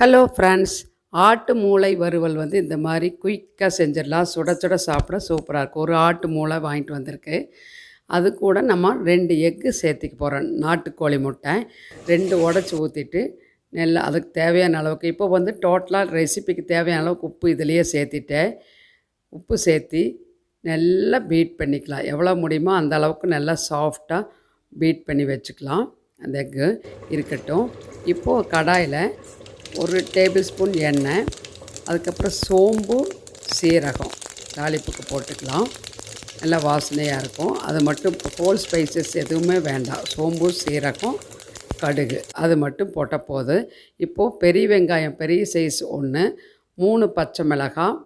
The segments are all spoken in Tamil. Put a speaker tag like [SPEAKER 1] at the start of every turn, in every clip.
[SPEAKER 1] ஹலோ ஃப்ரெண்ட்ஸ் ஆட்டு மூளை வறுவல் வந்து இந்த மாதிரி குயிக்காக செஞ்சிடலாம். சுட சுட சாப்பிட சூப்பராக இருக்கும். ஒரு ஆட்டு மூளை வாங்கிட்டு வந்திருக்கு. அது கூட நம்ம ரெண்டு எக்கு சேர்த்திக்க போகிறோம் நாட்டுக்கோழி முட்டை. ரெண்டு உடச்சி ஊற்றிட்டு நல்லா அதுக்கு தேவையான அளவுக்கு இப்போ வந்து டோட்டலாக ரெசிபிக்கு தேவையான அளவுக்கு உப்பு இதுலேயே சேர்த்திட்டேன் உப்பு சேர்த்தி நல்லா பீட் பண்ணிக்கலாம். எவ்வளோ முடியுமோ அந்த அளவுக்கு நல்லா சாஃப்டாக பீட் பண்ணி வச்சுக்கலாம். அந்த எக்கு இருக்கட்டும். இப்போது கடாயில் ஒரு டேபிள் ஸ்பூன் எண்ணெய் அதுக்கப்புறம் சோம்பு சீரகம் தாளிப்புக்கு போட்டுக்கலாம். நல்லா வாசனையாக இருக்கும். அது மட்டும் ஹோல் ஸ்பைசஸ் எதுவுமே வேண்டாம். சோம்பு சீரகம் கடுகு. அது மட்டும் போட்டால் போதும். இப்போது பெரிய வெங்காயம் பெரிய சைஸ் ஒன்று மூணு பச்சை மிளகாய்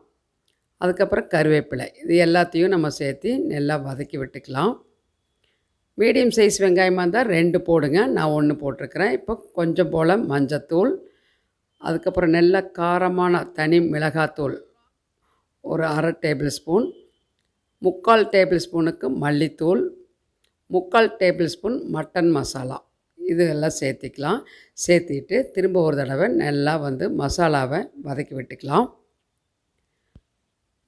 [SPEAKER 1] அதுக்கப்புறம் கருவேப்பிலை. இது எல்லாத்தையும் நம்ம சேர்த்து நல்லா வதக்கி விட்டுக்கலாம். மீடியம் சைஸ் வெங்காயமாக இருந்தால் ரெண்டு போடுங்க. நான் ஒன்று போட்டிருக்கிறேன். இப்போ கொஞ்சம் போல் மஞ்சத்தூள் அதுக்கப்புறம் நல்ல காரமான தனி மிளகாத்தூள். ஒரு அரை டேபிள் ஸ்பூன் முக்கால் டேபிள் ஸ்பூனுக்கு மல்லித்தூள். முக்கால் டேபிள் ஸ்பூன் மட்டன் மசாலா. இது எல்லாம் சேர்த்திக்கலாம். சேர்த்திட்டு திரும்ப ஒரு தடவை நல்லா வந்து மசாலாவை வதக்கி விட்டுக்கலாம்.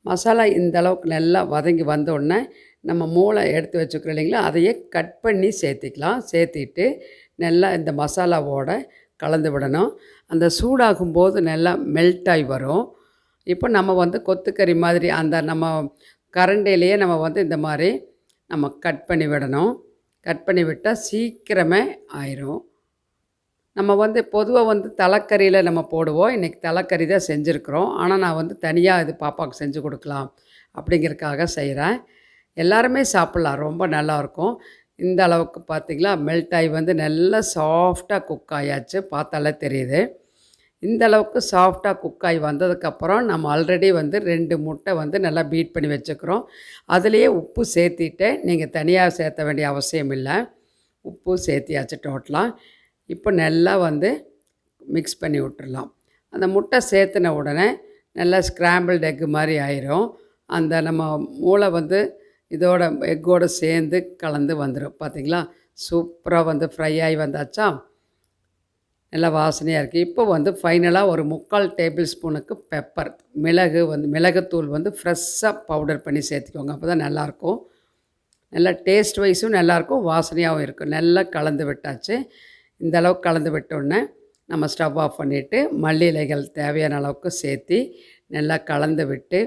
[SPEAKER 1] மசாலா இந்த அளவுக்கு நல்லா வதங்கி வந்தோடனே நம்ம மூளை எடுத்து வச்சுக்கிறோம் இல்லைங்களா? அதையே கட் பண்ணி சேர்த்திக்கலாம். சேர்த்திட்டு நல்லா இந்த மசாலாவோட கலந்து விடணும். அந்த சூடாகும் போது நல்லா மெல்ட் ஆகி வரும். இப்போ நம்ம வந்து கொத்துக்கறி மாதிரி அந்த நம்ம கரண்டிலேயே நம்ம வந்து இந்த மாதிரி நம்ம கட் பண்ணி விடணும். கட் பண்ணி விட்டால் சீக்கிரமே ஆயிரும். நம்ம வந்து பொதுவாக வந்து தலைக்கறியில் நம்ம போடுவோம். இன்றைக்கி தலைக்கறி தான் செஞ்சுருக்குறோம். ஆனால் நான் வந்து தனியாக இது பாப்பாவுக்கு செஞ்சு கொடுக்கலாம் அப்படிங்கிறதுக்காக செய்கிறேன் எல்லாருமே சாப்பிட்லாம். ரொம்ப நல்லாயிருக்கும் இந்த அளவுக்கு பார்த்திங்களா? மெல்ட் ஆகி வந்து நல்லா சாஃப்டாக குக் ஆயாச்சு. பார்த்தாலே தெரியுது. இந்த அளவுக்கு சாஃப்டாக குக் ஆகி வந்ததுக்கப்புறம் நம்ம ஆல்ரெடி வந்து ரெண்டு முட்டை வந்து நல்லா பீட் பண்ணி வச்சுக்கிறோம். அதுலேயே உப்பு சேர்த்திட்டு நீங்கள் தனியாக சேர்த்த வேண்டிய அவசியம் இல்லை. உப்பு சேர்த்தியாச்சு டோட்டலாக இப்போ நல்லா வந்து மிக்ஸ் பண்ணி விட்டுடலாம் அந்த முட்டை சேர்த்துன உடனே நல்லா ஸ்க்ராம்பிள்டு எக்கு மாதிரி ஆயிரும். அந்த நம்ம மூளை வந்து இதோட எக்கோடு சேர்ந்து கலந்து வந்துடும் பார்த்திங்களா சூப்பராக வந்து ஃப்ரை ஆகி வந்தாச்சா? நல்லா வாசனையாக இருக்குது இப்போ வந்து ஃபைனலாக ஒரு முக்கால் டேபிள் ஸ்பூனுக்கு பெப்பர் மிளகு வந்து மிளகுத்தூள் வந்து ஃப்ரெஷ்ஷாக பவுடர் பண்ணி சேர்த்துக்கோங்க. அப்போ தான் நல்லாயிருக்கும். நல்லா டேஸ்ட் வைஸும் நல்லாயிருக்கும். வாசனையாகவும் இருக்கும் நல்லா கலந்து விட்டாச்சு. இந்த அளவுக்கு கலந்து விட்டோடனே நம்ம ஸ்டவ் ஆஃப் பண்ணிவிட்டு மல்லி இலைகள் தேவையான அளவுக்கு சேர்த்து நல்லா கலந்து விட்டு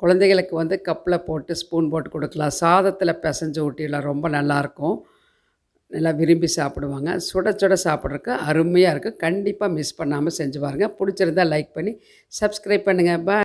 [SPEAKER 1] குழந்தைகளுக்கு வந்து கப்பில் போட்டு ஸ்பூன் போட்டு கொடுக்கலாம். சாதத்தில் பிசைஞ்சு ஊட்டிடலாம் ரொம்ப நல்லாயிருக்கும். நல்லா விரும்பி சாப்பிடுவாங்க. சுட சுட சாப்பிட்றதுக்கு அருமையாக இருக்குது கண்டிப்பாக மிஸ் பண்ணாமல் செஞ்சு பாருங்கள் பிடிச்சிருந்தா லைக் பண்ணி சப்ஸ்கிரைப் பண்ணுங்கள் பாய்